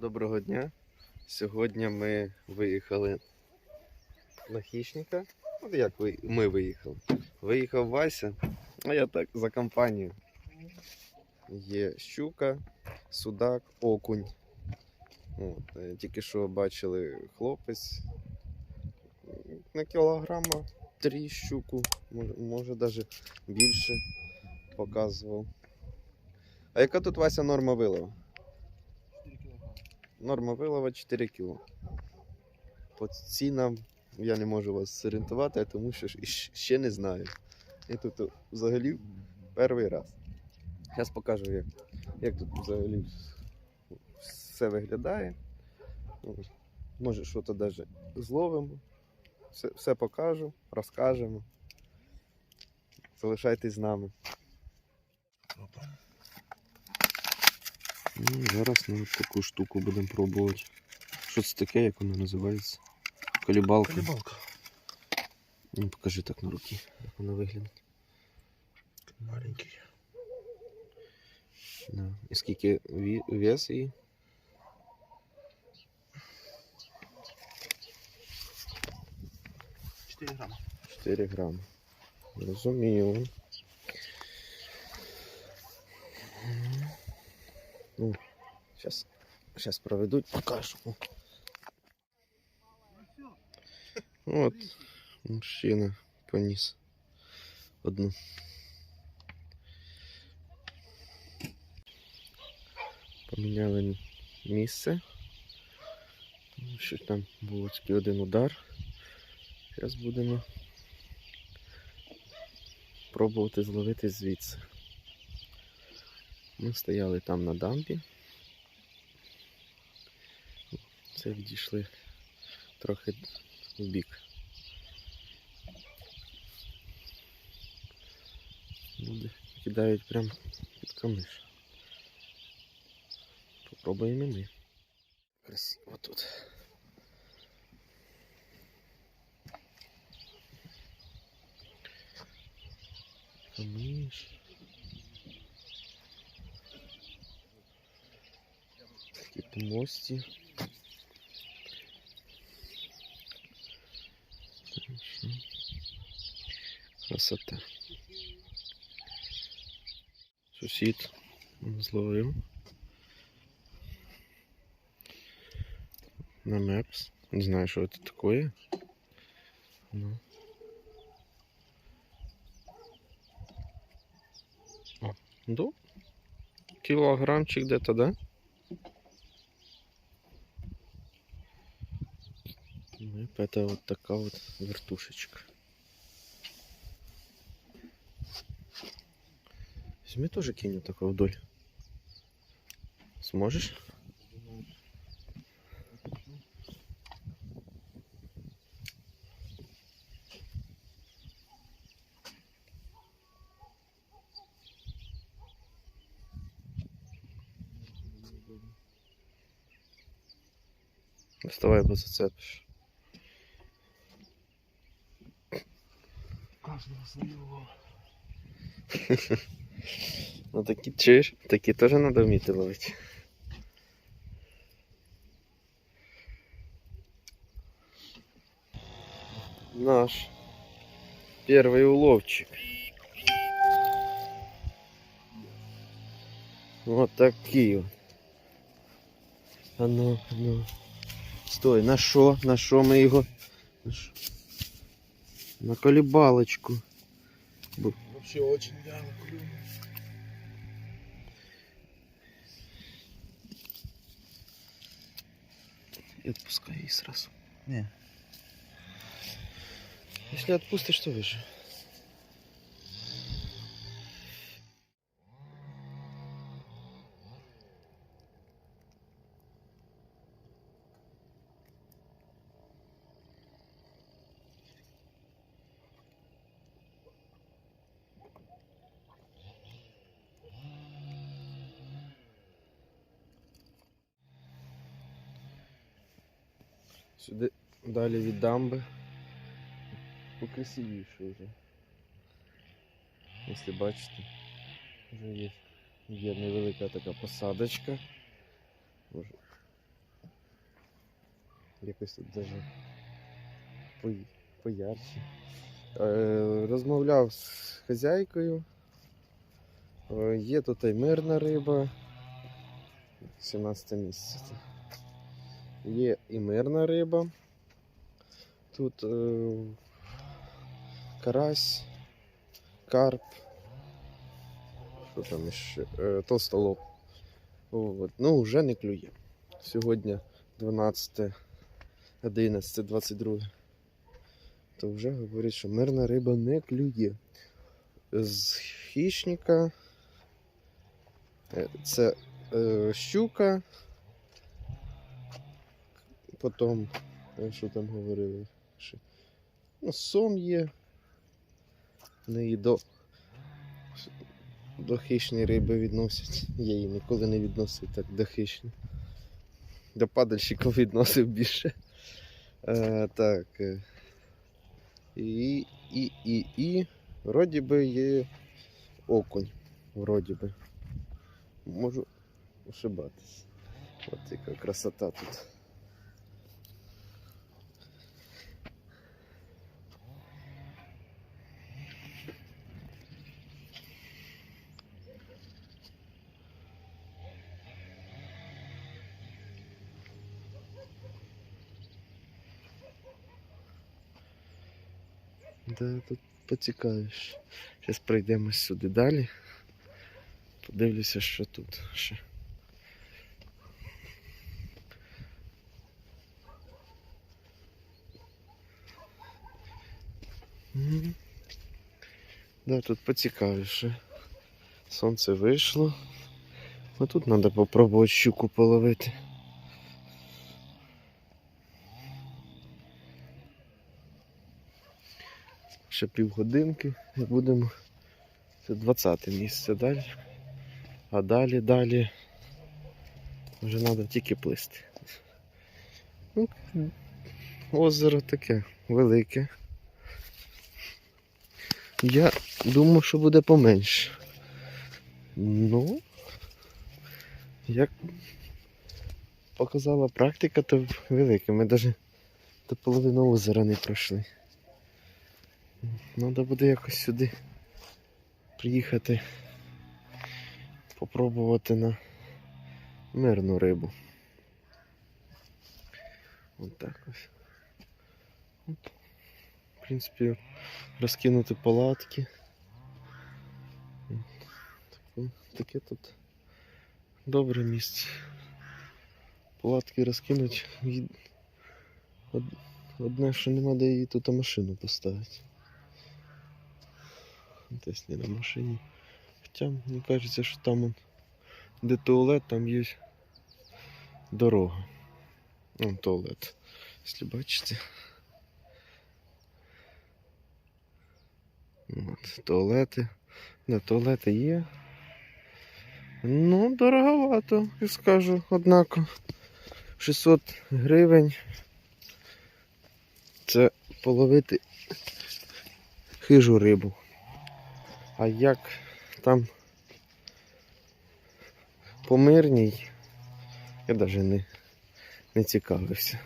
Доброго дня. Сьогодні ми виїхали на хищника. От як ми виїхали. Виїхав Вася, а я так за компанію. Є щука, судак, окунь. От, е, тільки що бачили хлопець на кілограма три щуку, може навіть більше показував. А яка тут Вася норма вилова? Норма вилова 4 кг. По цінам я не можу вас зорієнтувати, тому що ще не знаю. Я тут взагалі перший раз. Зараз покажу, як, як тут взагалі все виглядає. Ну, Може, щось навіть зловимо. Все, все покажу, розкажемо. Залишайтесь з нами. Ну, зараз ми таку штуку будемо пробувати. Що це таке, як воно називається? Колібалка. Колебалка. Ну, покажи так на руки, як воно виглядає. Маленький. Да. І скільки вес її? 4 грама. 4 грами. Розумію. Ну, зараз, зараз проведуть, покажу. От, мужчина поніс одну. Поміняли місце. Що там був тільки один удар. Зараз будемо пробувати зловити звідси. Ми стояли там на дамбі. Це відійшли трохи в бік. Люди кидають прямо під камиш. Попробуємо ми. Красиво тут. Камиш. Хорошо. Красота. Сусід зловив. На Мепс. Не знаю, що це таке. Ну. Ну, килограммчик где-то, да? Это вот такая вот вертушечка. Возьми тоже вот такой вдоль. Сможешь? Доставай, бо зацепиш. Каждого своего. Ну такі чуєш, такі теж треба вміти ловити. Наш первый уловчик. Вот такие вот. А ну, а ну. Стой, на що? На що ми його? На, що? На колібалочку. Вообще очень вяло клюнул. И отпускай их сразу. Не. Если отпустишь, то выше. Сюди далі від дамби. Покрасивіше вже. Якщо бачите, вже є, є невелика така посадочка. Може, Якось тут даже поярче. Е, розмовляв з хазяйкою. Е, є тут і мирна риба. 17 місяця. Є і мирна риба. Тут е, карась, карп. Що там ще? Е, толстолоб. От. Ну, вже не клює. Сьогодні 12, 11, 22. То вже говорять, що мирна риба не клює. З хищника е, це е, щука. Потім, е, що там говорили? Ще, Ну, сом є. В неї до, хищної риби відносять. Я її ніколи не відносив так до хищної. До падальщиків відносив більше. Е, так. е, І, і, і, і. Вроді би є окунь. Вроді би. Можу ошибатись. От яка красота тут. Да, тут поцікавиш. Зараз пройдемось сюди далі. Подивлюся, що тут ще. Да, тут поцікавіше. Сонце вийшло. А тут треба попробувати щуку половити. Ще півгодинки і будемо. Це 20 місце далі. А далі, далі вже треба тільки плисти. Ну, озеро таке велике. Я думав, що буде поменше. Ну, як показала практика, то велике. Ми навіть до половини озера не пройшли. Треба буде якось сюди приїхати, попробувати на мирну рибу. От так ось. От. В принципі, розкинути палатки. Таке тут добре місце. Палатки розкинуть. Одне, що нема де її тут машину поставити. Десь не на машині. Хоча мені кажеться, що там он, де туалет, там є дорога. Вон туалет. Якщо бачите. От, туалети. Да, туалети є. Ну, дороговато, я скажу, однако. 600 гривень. Це половити хижу рибу. А як там по мирній, я навіть не, не цікавився.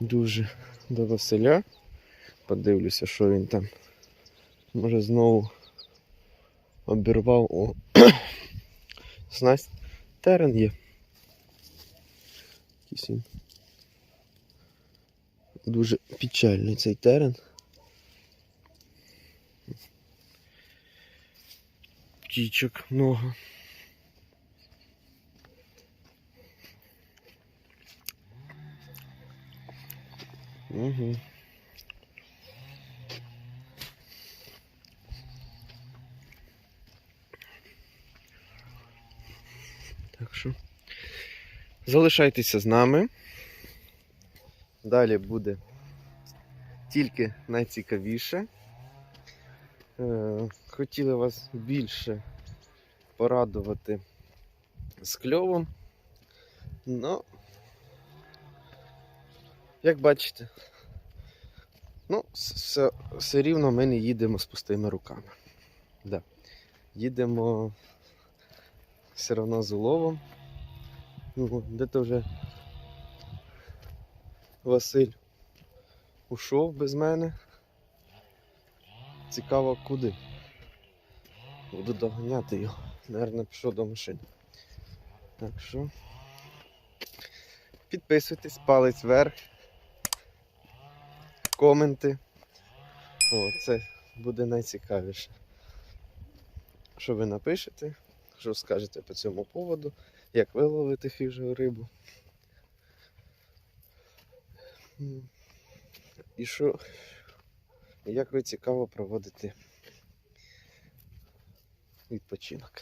Дуже до Василя. Подивлюся, що він там. Може знову обірвав о снасть. Терен є. Дуже печальний цей терен. Птичек много. Угу. Так що залишайтеся з нами. Далі буде тільки найцікавіше. Хотіли вас більше порадувати з кльовом. Ну, як бачите, ну, все, все рівно ми не їдемо з пустими руками. Да. Їдемо все одно з уловом. Ну, де-то вже Василь ушов без мене. Цікаво куди. Буду доганяти його. Наверно, пішов до машини. Так що. Підписуйтесь, палець вверх. Коменти. О, це буде найцікавіше. Що ви напишете, що скажете по цьому поводу, як ви ловите хижу рибу. І що, як ви цікаво проводите відпочинок.